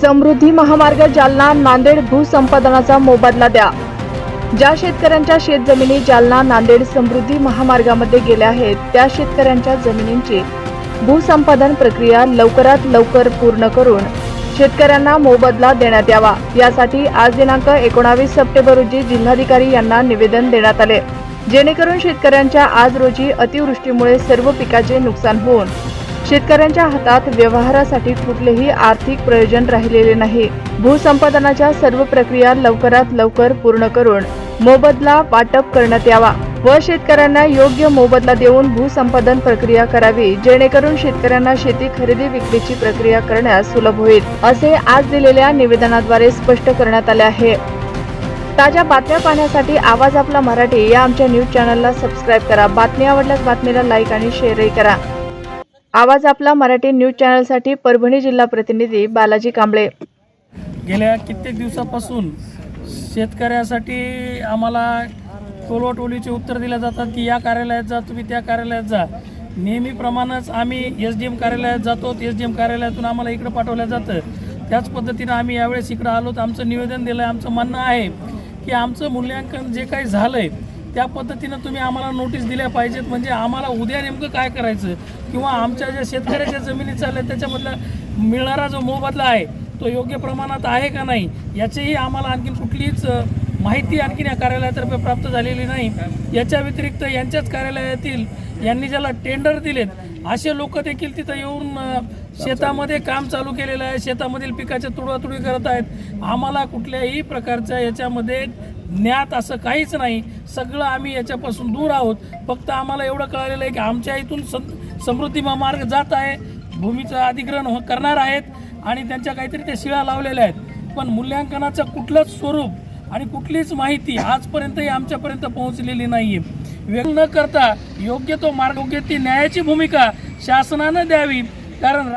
समृद्धी महामार्ग जालना नांदेड भूसंपादनाचा मोबदला द्या. ज्या शेतकऱ्यांच्या शेतजमिनी जालना नांदेड समृद्धी महामार्गामध्ये गेल्या आहेत त्या शेतकऱ्यांच्या जमिनींची भूसंपादन प्रक्रिया लवकरात लवकर पूर्ण करून शेतकऱ्यांना मोबदला देण्यात यावा. यासाठी आज दिनांक एकोणावीस सप्टेंबर रोजी जिल्हाधिकारी यांना निवेदन देण्यात आले. जेणेकरून शेतकऱ्यांच्या आज रोजी अतिवृष्टीमुळे सर्व पिकाचे नुकसान होऊन शेतकऱ्यांच्या हातात व्यवहारासाठी कुठलेही आर्थिक प्रयोजन राहिलेले नाही. भूसंपादनाच्या सर्व प्रक्रिया लवकरात लवकर पूर्ण करून मोबदला वाटप करण्यात यावा व शेतकऱ्यांना योग्य मोबदला देऊन भूसंपादन प्रक्रिया करावी जेणेकरून शेतकऱ्यांना शेती खरेदी विक्रीची प्रक्रिया करण्यास सुलभ होईल असे आज दिलेल्या निवेदनाद्वारे स्पष्ट करण्यात आले आहे. ताज्या बातम्या पाहण्यासाठी आवाज आपला मराठी या आमच्या न्यूज चॅनलला सबस्क्राईब करा. बातमी आवडल्यास बातमीला लाईक आणि शेअरही करा. आवाज आपला मराठी न्यूज चॅनलसाठी परभणी जिल्हा प्रतिनिधी बालाजी कांबळे. गेल्या कित्येक दिवसापासून शेतकऱ्यासाठी आम्हाला टोलवाटोलीचे उत्तर दिले जातात की या कार्यालयात जा तुम्ही त्या कार्यालयात जा. नेहमीप्रमाणेच आम्ही एस डी एम कार्यालयात जातो एस डी एम कार्यालयातून आम्हाला इकडं पाठवलं जातं. त्याच पद्धतीनं आम्ही यावेळेस इकडं आलो तर आमचं निवेदन दिलं आहे आमचं म्हणणं आहे की आमचं मूल्यांकन जे काही झालं आहे त्या पद्धतीनं तुम्ही आम्हाला नोटीस दिल्या पाहिजेत. म्हणजे आम्हाला उद्या नेमकं काय करायचं? किंवा आमच्या ज्या शेतकऱ्याच्या जमिनी चालल्या त्याच्यामधला मिळणारा जो मोबदला आहे तो योग्य प्रमाणात आहे का नाही याचीही आम्हाला आणखीन कुठलीच माहिती आणखीन या कार्यालयातर्फे प्राप्त झालेली नाही. याच्या व्यतिरिक्त यांच्याच कार्यालयातील यांनी ज्याला टेंडर दिलेत असे लोक देखील तिथं येऊन शेतामध्ये काम चालू केलेलं आहे. शेतामधील पिकाच्या तुडवातुडी करत आहेत. आम्हाला कुठल्याही प्रकारच्या याच्यामध्ये ज्ञात असं काहीच नाही. सगळं आम्ही याच्यापासून दूर आहोत. फक्त आम्हाला एवढं कळलेलं आहे की आमच्या इथून सम- समृद्धी महामार्ग जात आहे. भूमीचं अधिग्रहण हो- करणार आहेत आणि त्यांच्या काहीतरी त्या शिळा लावलेल्या आहेत. पण मूल्यांकनाचं कुठलंच स्वरूप आणि कुठलीच माहिती आजपर्यंतही आमच्यापर्यंत पोहोचलेली नाही आहे व्यक्त न करता योग्य तो मार्ग योग्य ती न्यायाची भूमिका शासनानं द्यावी कारण